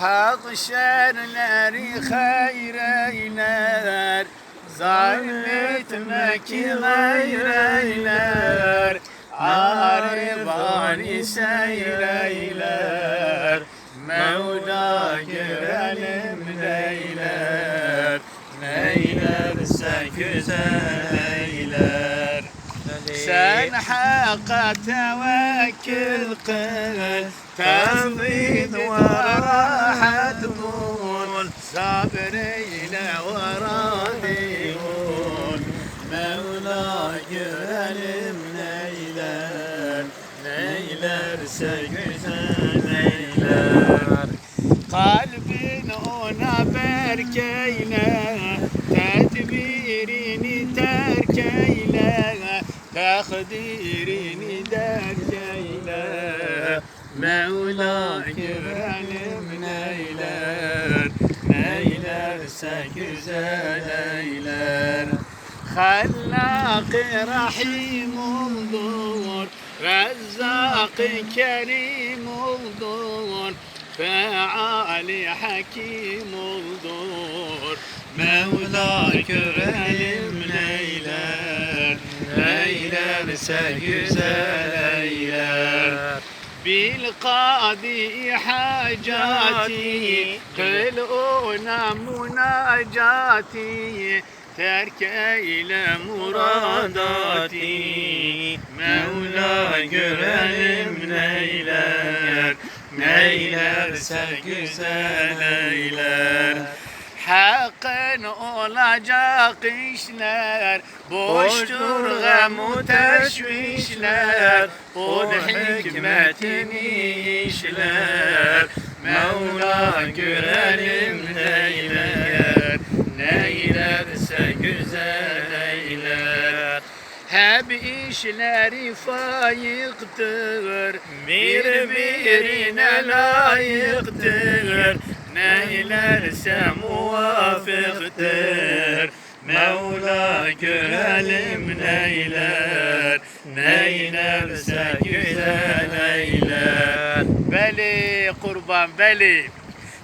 حق ناري نری خیر اینر زایمت مکی غیر اینر عربانی سیر اینر مولا گرلم نیلر نیلر سکزر نیلر سن حق توکل قل تنظیم ورد ve radî ol Mevla görelim neyler Neylerse güzel eyler Kalbin ona berk eyle Tedbirini terk eyle Takdirini derk eyle. Mevla görelim neyler Neylerse güzel eyler Hallak-ı Rahim oldur Rezzak-ı Kerim oldur Feali Hakim oldur Mevla görelim neyler Neylerse güzel eyler Bil kadi hacati Kıl ona munacati Terk eyle muradati Mevla görelim neyler Neylerse güzel eyler Hakkın olacak işler. Boştur gam teşvişler Kul hikmetini işler. Mevla görelim neyler Neylerse güzel eyler. Hep işleri fayıktır Birbirine layıktır Neylerse muvafıktır Mevla görelim neyler? Neylerse güzel eyler Beli kurban beli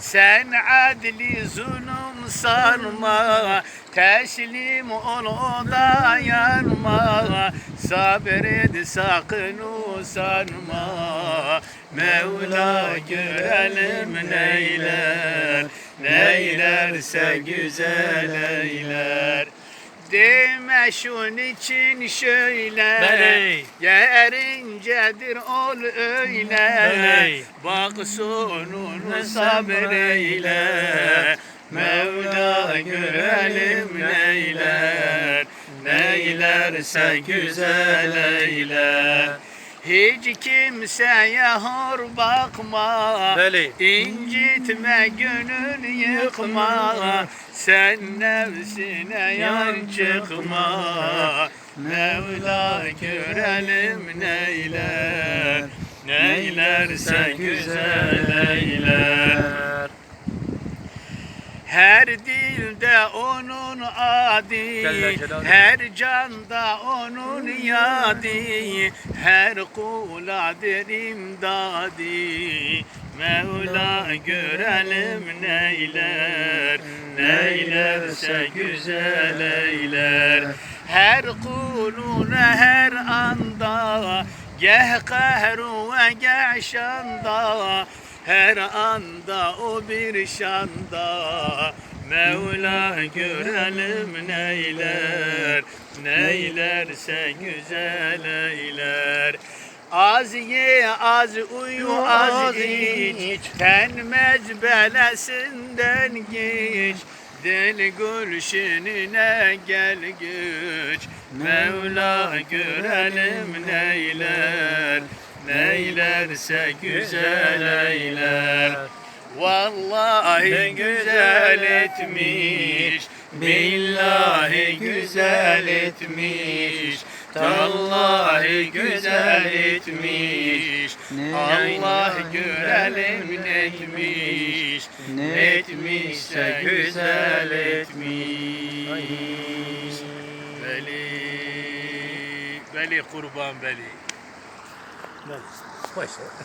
sen adli zulüm sarma Teslim ol o dayanma Sabret sakın usanma. Mevla görelim neyler Neylerse güzel eyler Deme şun için şöyle Beli. Yerincedir ol öyle Beli. Bak sonunu sabreyle Mevla görelim neyler Neylerse güzel eyler hiç kimseye hor bakma. Beli. İncitme gönül yıkma. Sen nefsine yar çıkma. Mevla görelim neyler. Neylerse güzel eyler. Her dilde onun adi, her canda onun yadi, her kula derim dadi. Mevla görelim neyler, neylerse güzel eyler. Her kuluna her anda, geh kahru ve geh şanda, her anda o bir şanda. Mevla görelim neyler Neylerse güzel eyler. Az ye az uyu az iç. Tenmez belesinden geç. Dil gülşinine gel güç. Mevla görelim neyler Neylerse güzel eyler Vallahi güzel etmiş. Billahi güzel etmiş. Tallahi güzel etmiş. Allah görelim netmiş Netmişse güzel etmiş. Veli Veli kurban veli No, quite.